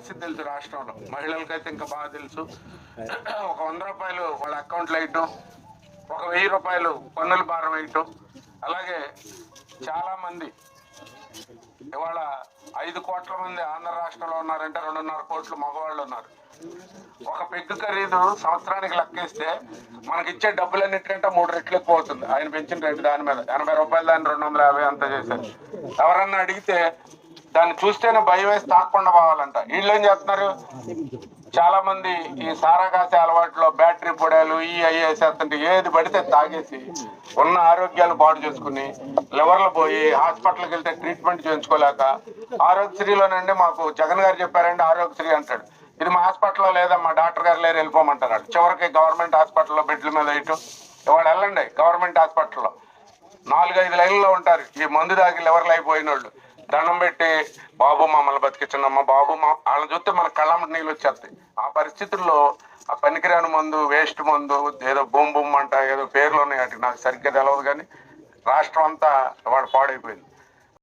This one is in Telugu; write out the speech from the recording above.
పరిస్థితి తెలుసు రాష్ట్రంలో. మహిళలకైతే ఇంకా బాగా తెలుసు. ఒక వంద రూపాయలు వాళ్ళ అకౌంట్లో వేయటం ఒక వెయ్యి రూపాయలు పన్నుల భారం వేయటం. అలాగే చాలా మంది ఇవాళ ఐదు కోట్ల మంది ఆంధ్ర రాష్ట్రంలో ఉన్నారంటే రెండున్నర కోట్లు మగవాళ్ళు ఉన్నారు. ఒక పెగ్గు ఖరీదు సంవత్సరానికి లెక్కేస్తే మనకి ఇచ్చే డబ్బులన్నిటికంటే మూడు రెట్లు ఎక్కువ అవుతుంది. ఆయన పెంచిన రేటు దాని మీద. ఎనభై రూపాయలు దాన్ని రెండు వందల యాభై అంత చేశారు. ఎవరన్నా అడిగితే దాన్ని చూస్తేనే భయం వేసి తాకుండా పోవాలంట. వీళ్ళు ఏం చేస్తున్నారు? చాలా మంది ఈ సారా కాసే అలవాట్లో బ్యాటరీ పొడాలు ఈ అయ్యేసేస్తుంటే ఏది పడితే తాగేసి ఉన్న ఆరోగ్యాలు పాడు చేసుకుని లివర్లు పోయి హాస్పిటల్కి వెళ్తే ట్రీట్మెంట్ చేయించుకోలేక ఆరోగ్యశ్రీలోనండి మాకు జగన్ గారు చెప్పారండి ఆరోగ్యశ్రీ అంటాడు. ఇది మా హాస్పిటల్లో లేదమ్మా డాక్టర్ గారు లేరు వెళ్ళిపోమంటారు చివరికి గవర్నమెంట్ హాస్పిటల్లో బెడ్ల మీద ఇటు ఇవాళ వెళ్ళండి గవర్నమెంట్ హాస్పిటల్లో. నాలుగైదు లైన్లో ఉంటారు. ఈ మందు తాగి లివర్లు అయిపోయిన వాళ్ళు దండం పెట్టి బాబు మమ్మల్ని బతికించండమ్మా బాబు మా వాళ్ళని చూస్తే మన కళ్ళమ్మ నీళ్ళు వచ్చేస్తాయి. ఆ పరిస్థితుల్లో ఆ పనికిరాని మందు వేస్ట్ మందు ఏదో బూమ్ బొమ్మ అంట ఏదో పేర్లు ఉన్నాయి వాటికి నాకు సరిగ్గా తెలియదు కానీ రాష్ట్రం అంతా వాడు పాడైపోయింది.